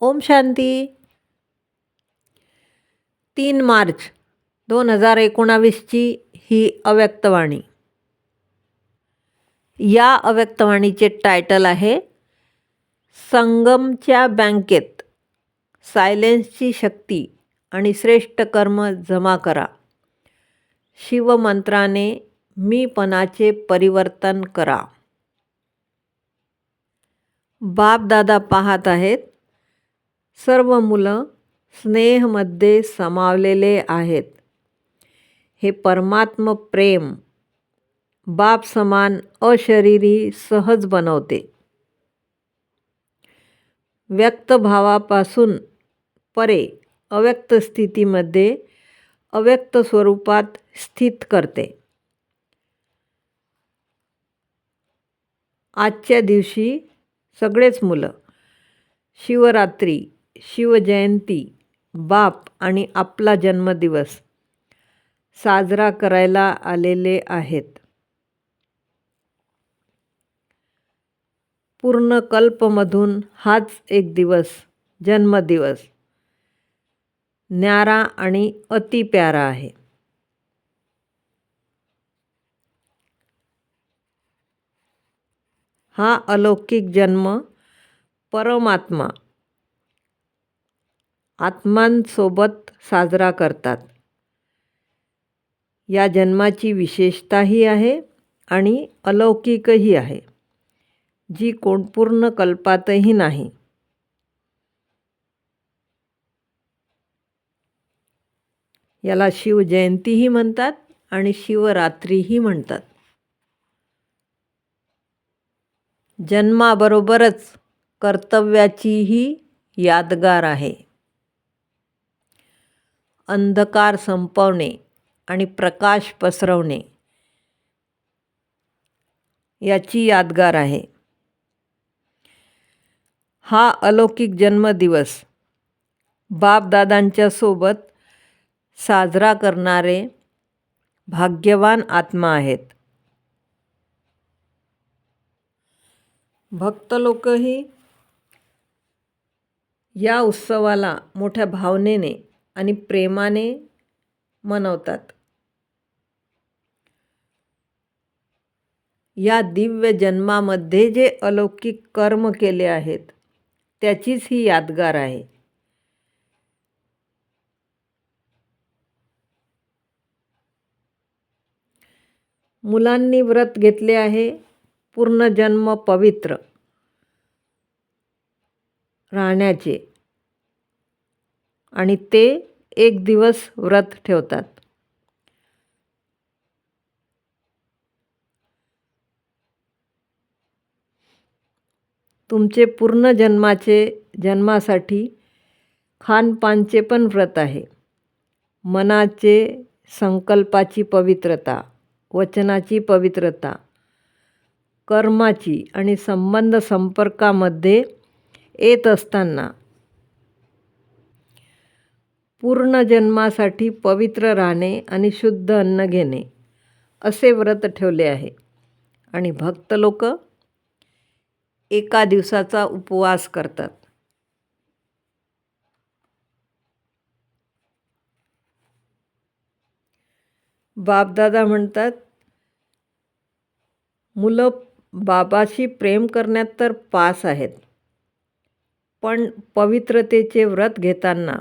ओम शांती. तीन मार्च दोन हजार एकोणावीसची ही अव्यक्तवाणी. या अव्यक्तवाणीचे टायटल आहे संगमच्या बँकेत सायलेन्सची शक्ती आणि श्रेष्ठ कर्म जमा करा. शिवमंत्राने मीपणाचे परिवर्तन करा. बापदादा पाहत आहेत सर्व मुलं स्नेहमध्ये समावलेले आहेत. हे परमात्म प्रेम बाप समान अशरीरी सहज बनवते. व्यक्त भावापासून परे अव्यक्त स्थितीमध्ये अव्यक्त स्वरूपात स्थित करते. आजच्या दिवशी सगळेच मुलं शिवरात्री शिवजयंती बाप आणि आपला जन्मदिवस साजरा करायला आलेले आहेत. पूर्ण कल्पमधून हाच एक दिवस जन्मदिवस. न्यारा आणि अति प्यारा आहे. हा अलौकिक जन्म परमात्मा आत्मांसोबत साजरा करतात. या जन्माची विशेषताही आहे आणि अलौकिकही आहे जी कोण पूर्ण कल्पातही नाही. याला शिवजयंतीही म्हणतात आणि शिवरात्रीही म्हणतात. जन्माबरोबरच कर्तव्याचीही यादगार आहे. अंधकार संपवणे आणि प्रकाश पसरवणे याची यादगार आहे. हा अलौकिक जन्मदिवस बापदादांच्या सोबत साजरा करणारे भाग्यवान आत्मा आहेत. भक्त लोकही या उत्सवाला मोठ्या भावनेने आणि प्रेमाने मनवतात. या दिव्य जन्मामध्ये जे अलौकिक कर्म केले आहेत त्याचीच ही यादगार आहे. मुलांनी व्रत घेतले आहे पूर्ण जन्म पवित्र. राहण्याचे आणि ते एक दिवस व्रत ठेवतात. तुमचे पूर्ण जन्माचे जन्मासाठी खानपानचे पण व्रत आहे. मनाचे संकल्पाची पवित्रता वचनाची पवित्रता कर्माची आणि संबंध संपर्कामध्ये येत असताना पूर्ण जन्मासाठी पवित्र राहणे आणि शुद्ध अन्न घेणे असे व्रत ठेवले आहे. आणि भक्त लोक एका दिवसाचा उपवास करतात. बापदादा म्हणतात मुलं बाबाशी प्रेम करण्यात तर पास आहेत पण पवित्रतेचे व्रत घेताना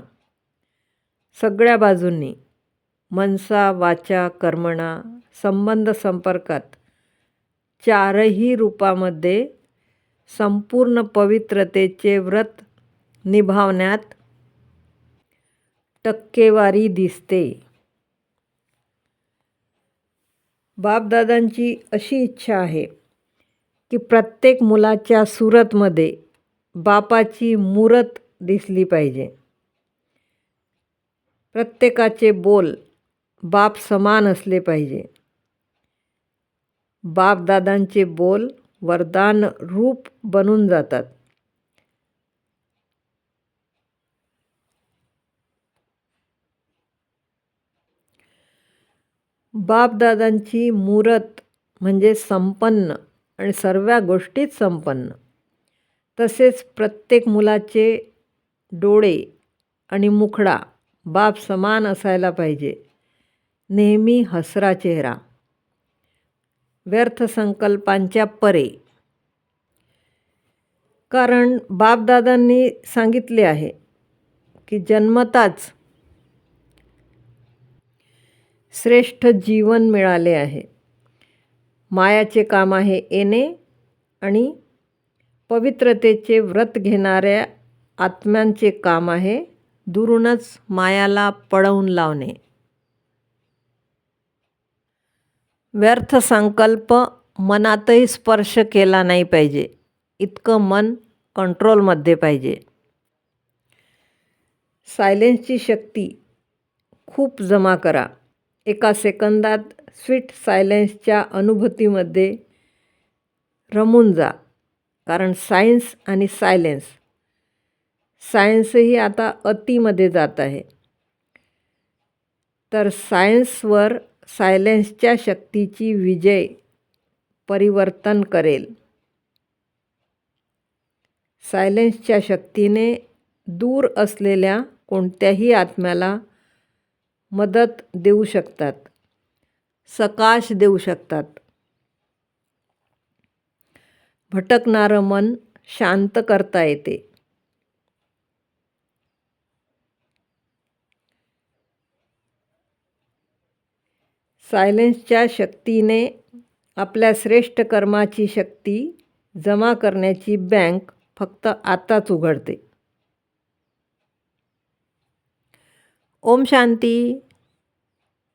सगळ्या बाजूंनी मनसा वाचा कर्मणा संबंध संपर्कात चारही रूपामध्ये संपूर्ण पवित्रतेचे व्रत निभावण्यात टक्केवारी दिसते. बापदादांची अशी इच्छा आहे की प्रत्येक मुलाच्या सुरतमध्ये बापाची मूरत दिसली पाहिजे. प्रत्येकाचे बोल बाप समान असले पाहिजे. बापदादांचे बोल वरदान रूप बनून जातात. बापदादांची मूरत म्हणजे संपन्न आणि सर्व गोष्टीत संपन्न. तसेच प्रत्येक मुलाचे डोळे आणि मुखडा बाप समान असायला पाहिजे. नेहमी हसरा चेहरा. व्यर्थ संकल्पांच्या परे. कारण बापदादांनी सांगितले आहे की जन्मताच श्रेष्ठ जीवन मिळाले आहे. मायाचे काम आहे येणे आणि पवित्रतेचे व्रत घेणाऱ्या आत्म्यांचे काम आहे दुरूनच मायाला पळवून लावणे. व्यर्थ संकल्प मनातही स्पर्श केला नाही पाहिजे. इतकं मन कंट्रोलमध्ये पाहिजे. सायलेन्सची शक्ती खूप जमा करा. एका सेकंदात स्वीट सायलेन्सच्या अनुभूतीमध्ये रमून जा. कारण सायन्स आणि सायलेन्स सायन्सही आता अतिमध्ये जात आहे. तर सायन्सवर सायलेन्सच्या शक्तीची विजय परिवर्तन करेल. सायलेन्सच्या शक्तीने दूर असलेल्या कोणत्याही आत्म्याला मदत देऊ शकतात. सकाश देऊ शकतात. भटकणारं मन शांत करता येते. सायलेन्सच्या शक्तीने आपल्या श्रेष्ठ कर्माची शक्ती जमा करण्याची बँक फक्त आताच उघडते. ओम शांती.